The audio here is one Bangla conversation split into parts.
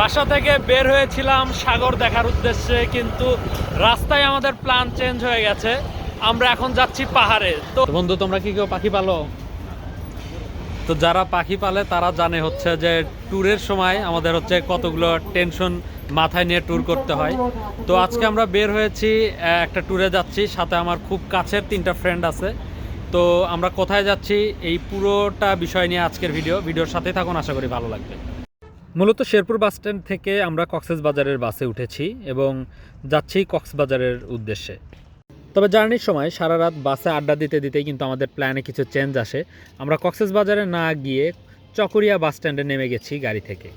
বাসা থেকে বের হয়েছিলাম সাগর দেখার উদ্দেশ্যে, কিন্তু রাস্তায় আমাদের প্ল্যান চেঞ্জ হয়ে গেছে। আমরা এখন যাচ্ছি পাহাড়ে। তো বন্ধু, তোমরা কি কেউ পাখি পালো? তো যারা পাখি পালে, তারা জানে হচ্ছে যে ট্যুরের সময় আমাদের হচ্ছে কতগুলো টেনশন মাথায় নিয়ে ট্যুর করতে হয়। তো আজকে আমরা বের হয়েছি একটা ট্যুরে যাচ্ছি। সাথে আমার খুব কাছের তিনটা ফ্রেন্ড আছে। তো আমরা কোথায় যাচ্ছি, এই পুরোটা বিষয় নিয়ে আজকের ভিডিও ভিডিওর সাথে থাকুন, আশা করি ভালো লাগবে। মূলত শেরপুর বাস স্ট্যান্ড থেকে আমরা কক্সেস বাজারের বাসে উঠেছি এবং যাচ্ছি কক্সবাজারের উদ্দেশ্যে। তবে জার্নির সময় সারা রাত বাসে আড্ডা দিতে দিতেই কিন্তু আমাদের প্ল্যানে কিছু চেঞ্জ আসে। আমরা কক্সেস বাজারে না গিয়ে চকরিয়া বাস স্ট্যান্ডে নেমে গেছি গাড়ি থেকে।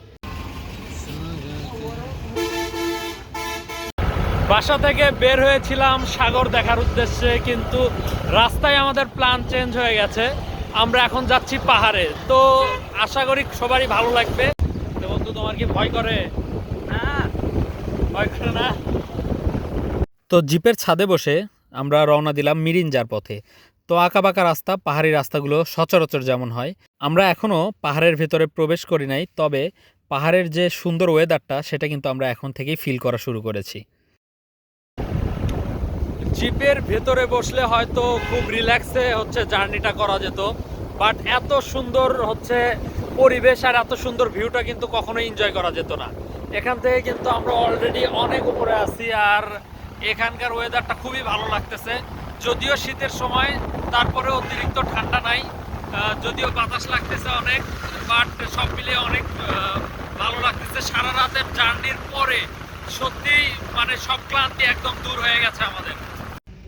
বাসা থেকে বের হয়েছিলাম সাগর দেখার উদ্দেশ্যে, কিন্তু রাস্তায় আমাদের প্ল্যান চেঞ্জ হয়ে গেছে। আমরা এখন যাচ্ছি পাহাড়ে। তো আশা করি সবারই ভালো লাগবে। তোমার কি ভয় করে। না ভয় করে না। তো জিপের ছাদে বসে আমরা রওনা দিলাম মিরিঞ্জার পথে। তো আঁকাবাঁকা রাস্তা পাহাড়ি রাস্তাগুলো সচরাচর যেমন হয়। আমরা এখনও পাহাড়ের ভেতরে প্রবেশ করি নাই তবে পাহাড়ের যে সুন্দর ওয়েদারটা সেটা কিন্তু আমরা এখন থেকেই ফিল করা শুরু করেছি। জিপের ভেতরে বসলে হয়তো খুব রিল্যাক্সে হচ্ছে জার্নিটা করা যেত বাট এত সুন্দর হচ্ছে পরিবেশ আর এত সুন্দর ভিউটা কিন্তু কখনোই এনজয় করা যেত না। এখান থেকে কিন্তু আমরা অলরেডি অনেক উপরে আছি আর এখানকার ওয়েদারটা খুবই ভালো লাগতেছে। যদিও শীতের সময় তারপরে অতিরিক্ত ঠান্ডা নাই। যদিও বাতাস লাগতেছে অনেক বাট সব মিলিয়ে অনেক ভালো লাগতেছে। সারা রাতের জার্নির পরে সত্যি মানে সব ক্লান্তি একদম দূর হয়ে গেছে আমাদের।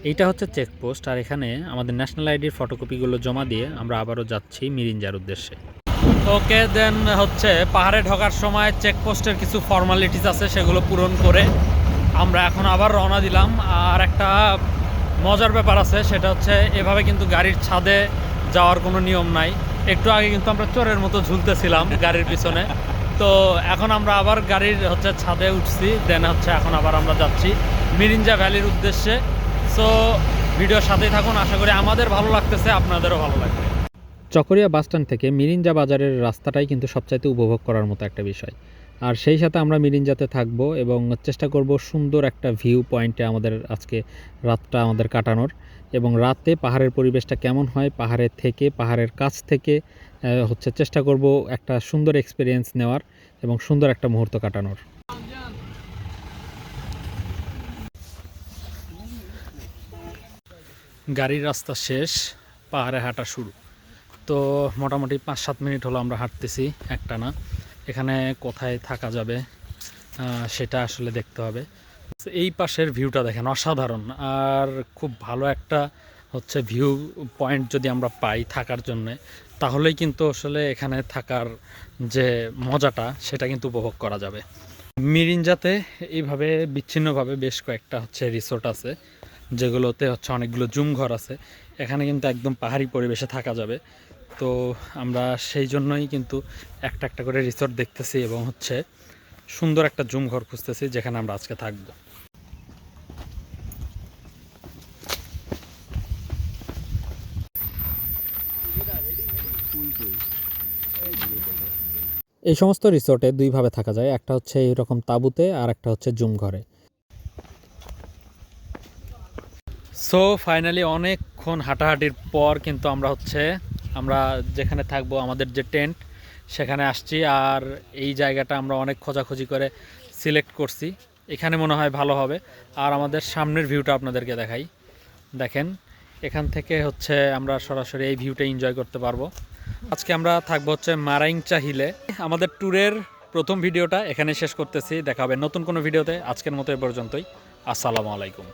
এইটা হচ্ছে চেকপোস্ট আর এখানে আমাদের ন্যাশনাল আইডির ফটোকপিগুলো জমা দিয়ে আমরা আবারও যাচ্ছি মিরিঞ্জার উদ্দেশ্যে। ওকে দেন হচ্ছে পাহাড়ে ঢোকার সময় চেকপোস্টের কিছু ফর্মালিটিস আছে, সেগুলো পূরণ করে আমরা এখন আবার রওনা দিলাম। আর একটা মজার ব্যাপার আছে, সেটা হচ্ছে এভাবে কিন্তু গাড়ির ছাদে যাওয়ার কোনো নিয়ম নাই। একটু আগে কিন্তু আমরা চোরের মতো ঝুলতেছিলাম গাড়ির পিছনে। তো এখন আমরা আবার গাড়ির হচ্ছে ছাদে উঠছি, দেন হচ্ছে এখন আবার আমরা যাচ্ছি মিরিঞ্জা ভ্যালির উদ্দেশ্যে। সো ভিডিওর সাথেই থাকুন, আশা করি আমাদের ভালো লাগতেছে, আপনাদেরও ভালো লাগবে। চকরিয়া বাসস্ট্যান্ড থেকে মিরিঞ্জা বাজারের রাস্তাটাই কিন্তু সবচাইতে উপভোগ করার মতো একটা বিষয়। আর সেই সাথে আমরা মিরিঞ্জাতে থাকব এবং চেষ্টা করব সুন্দর একটা ভিউ পয়েন্টে আমাদের আজকে রাতটা আমাদের কাটানোর এবং রাতে পাহাড়ের পরিবেশটা কেমন হয় পাহাড়ের থেকে, পাহাড়ের কাছ থেকে হচ্ছে চেষ্টা করব একটা সুন্দর এক্সপিরিয়েন্স নেওয়ার এবং সুন্দর একটা মুহূর্ত কাটানোর। গাড়ির রাস্তা শেষ, পাহাড়ে হাঁটা শুরু। তো মোটামুটি পাঁচ সাত মিনিট হলো আমরা হাঁটতেছি একটানা। এখানে কোথায় থাকা যাবে সেটা আসলে দেখতে হবে। এই পাশের ভিউটা দেখেন, অসাধারণ। আর খুব ভালো একটা হচ্ছে ভিউ পয়েন্ট যদি আমরা পাই থাকার জন্য, তাহলেই কিন্তু আসলে এখানে থাকার যে মজাটা, সেটা কিন্তু উপভোগ করা যাবে। মিরিঞ্জাতে এইভাবে বিচ্ছিন্নভাবে বেশ কয়েকটা হচ্ছে রিসোর্ট আছে, যেগুলোতে হচ্ছে অনেকগুলো জুম ঘর আছে। এখানে কিন্তু একদম পাহাড়ি পরিবেশে থাকা যাবে। তো আমরা সেই জন্যই কিন্তু একটা একটা করে রিসোর্ট দেখতেছি এবং হচ্ছে সুন্দর একটা জুম ঘর খুঁজতেছি যেখানে আমরা আজকে থাকব। এই সমস্ত রিসোর্টে দুইভাবে থাকা যায়, একটা হচ্ছে এইরকম তাঁবুতে আর একটা হচ্ছে জুম ঘরে। সো ফাইনালি অনেকক্ষণ হাঁটাহাঁটির পর কিন্তু আমরা হচ্ছে, আমরা যেখানে থাকব, আমাদের যে টেন্ট সেখানে আসছি। আর এই জায়গাটা আমরা অনেক খোঁজাখুঁজি করে সিলেক্ট করছি। এখানে মনে হয় ভালো হবে। আর আমাদের সামনের ভিউটা আপনাদেরকে দেখাই। দেখেন, এখান থেকে হচ্ছে আমরা সরাসরি এই ভিউটা এনজয় করতে পারব। আজকে আমরা থাকব হচ্ছে মারাইংচা হিলে আমাদের ট্যুরের প্রথম ভিডিওটা এখানে শেষ করতেছি। দেখা হবে নতুন কোনো ভিডিওতে আজকের মতো এ পর্যন্তই। আসসালামু আলাইকুম।